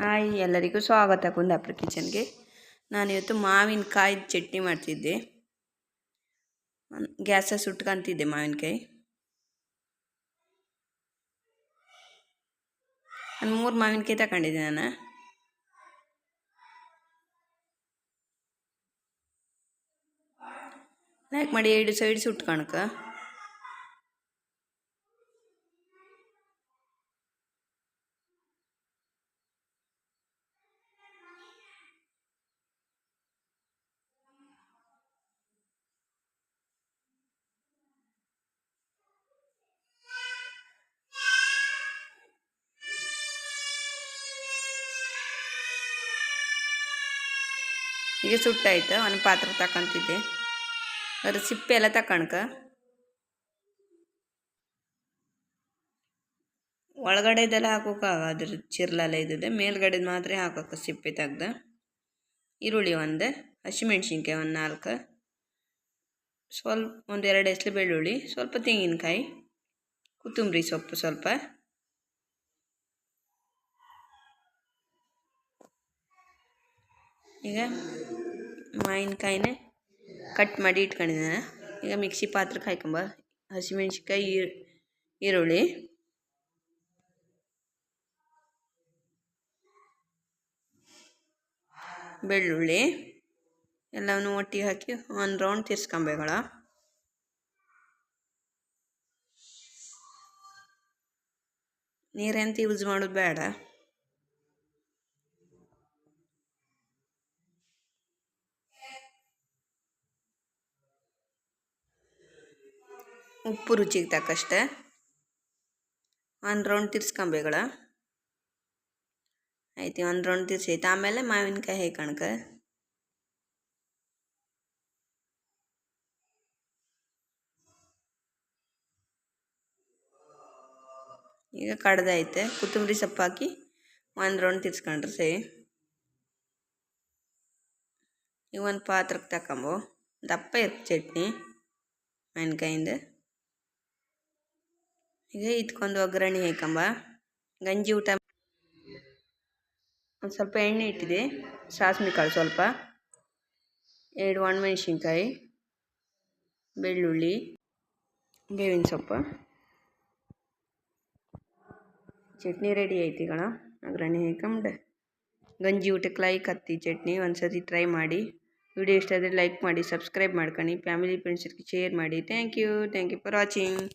Hi, ಎಲ್ಲರಿಗೂ ಸ್ವಾಗತ ಕುಂದಾಪುರ ಕಿಚನ್ಗೆ. ನಾನಿವತ್ತು ಮಾವಿನಕಾಯಿ ಚಟ್ನಿ ಮಾಡ್ತಿದ್ದೆ. ಗ್ಯಾಸ ಸುಟ್ಕೊಂತಿದ್ದೆ ಮಾವಿನಕಾಯಿ. ನಾನು ಮೂರು ಮಾವಿನಕಾಯಿ ತಗೊಂಡಿದ್ದೆ ನಾನು. ಲೈಕ್ ಮಾಡಿ ಎರಡು ಸೈಡ್ ಸುಟ್ಕೊಳಕ ಈಗ ಸುಟ್ಟಾಯ್ತು. ಒಂದು ಪಾತ್ರೆ ತಕೊಂತಿದ್ದೆ ಅದ್ರ ಸಿಪ್ಪೆ ಎಲ್ಲ ಒಳಗಡೆ ಒಳಗಡೆದೆಲ್ಲ ಹಾಕೋಕ ಅದ್ರ ಚಿರ್ಲೆಲ್ಲ ಇದ್ದದೆ ಮೇಲ್ಗಡೆದು ಮಾತ್ರ ಹಾಕೋಕೆ ಸಿಪ್ಪೆ ತೆಗ್ದು. ಈರುಳ್ಳಿ ಒಂದು, ಹಸಿಮೆಣ್ಸಿನ್ಕಾಯಿ ಒಂದು ನಾಲ್ಕು, ಸ್ವಲ್ಪ ಒಂದು ಎರಡು ಎಸ್ಲು ಬೆಳ್ಳುಳ್ಳಿ, ಸ್ವಲ್ಪ ತೆಂಗಿನಕಾಯಿ, ಕೊತ್ತಂಬರಿ ಸೊಪ್ಪು ಸ್ವಲ್ಪ. ಈಗ ಮಾವಿನಕಾಯಿನೇ ಕಟ್ ಮಾಡಿ ಇಟ್ಕೊಂಡಿದ್ದೇನೆ. ಈಗ ಮಿಕ್ಸಿ ಪಾತ್ರೆ ಹಾಕೊಂಬ ಹಸಿಮೆಣ್ಸಿನ್ಕಾಯಿ ಈರುಳ್ಳಿ. ಬೆಳ್ಳುಳ್ಳಿ. ಎಲ್ಲವನ್ನು ಒಟ್ಟಿಗೆ ಹಾಕಿ ಒಂದು ರೌಂಡ್ ತಿರ್ಸ್ಕೊಂಬೇಗಳ ನೀರೆಂತ ಯೂಸ್ ಮಾಡೋದು ಬೇಡ. ಉಪ್ಪು ರುಚಿಗೆ ತಕ್ಕಷ್ಟೆ. ಒಂದು ರೌಂಡ್ ತಿರ್ಸ್ಕೊಂಬೇಗಳ ಆಯ್ತು ಒಂದು ರೌಂಡ್ ತಿರ್ಸೈತೆ. ಆಮೇಲೆ ಮಾವಿನಕಾಯಿ ಹಾಕಣಕ. ಈಗ ಕಡ್ದೈತೆ ಕೊತ್ತಂಬರಿ ಸೊಪ್ಪು ಹಾಕಿ ಒಂದು ರೌಂಡ್ ತಿರ್ಸ್ಕೊಂಡ್ರೆ ಸೈ ಈಗ ಒಂದು ಪಾತ್ರಕ್ಕೆ ತಕೊಂಬು. ದಪ್ಪ ಇತ್ತು ಚಟ್ನಿ ಮಾವಿನಕಾಯಿಂದ. ಈಗ ಇಟ್ಕೊಂಡು ಒಗ್ಗರಣೆ ಹಾಕಂಬ. ಗಂಜಿ ಊಟ ಒಂದು ಸ್ವಲ್ಪ ಎಣ್ಣೆ ಇಟ್ಟಿದೆ. ಸಾಸಿವೆ ಕಾಳು ಸ್ವಲ್ಪ. ಎರಡು ಒಣಮೆಣ್ಸಿನ್ಕಾಯಿ, ಬೆಳ್ಳುಳ್ಳಿ, ಬೇವಿನ ಸೊಪ್ಪು. ಚಟ್ನಿ ರೆಡಿ ಐತಿಗಳ ಒಗ್ಗರಣೆ ಹಾಕೊಂಡೆ ಗಂಜಿ ಊಟಕ್ಕೆ ಲೈಕ್ ಹತ್ತಿ, ಚಟ್ನಿ ಒಂದು ಟ್ರೈ ಮಾಡಿ. ವಿಡಿಯೋ ಇಷ್ಟ ಆದರೆ ಲೈಕ್ ಮಾಡಿ ಸಬ್ಸ್ಕ್ರೈಬ್ ಮಾಡ್ಕೊಂಡು ಫ್ಯಾಮಿಲಿ ಫ್ರೆಂಡ್ಸ್ಗೆ ಶೇರ್ ಮಾಡಿ. Thank you thank you for watching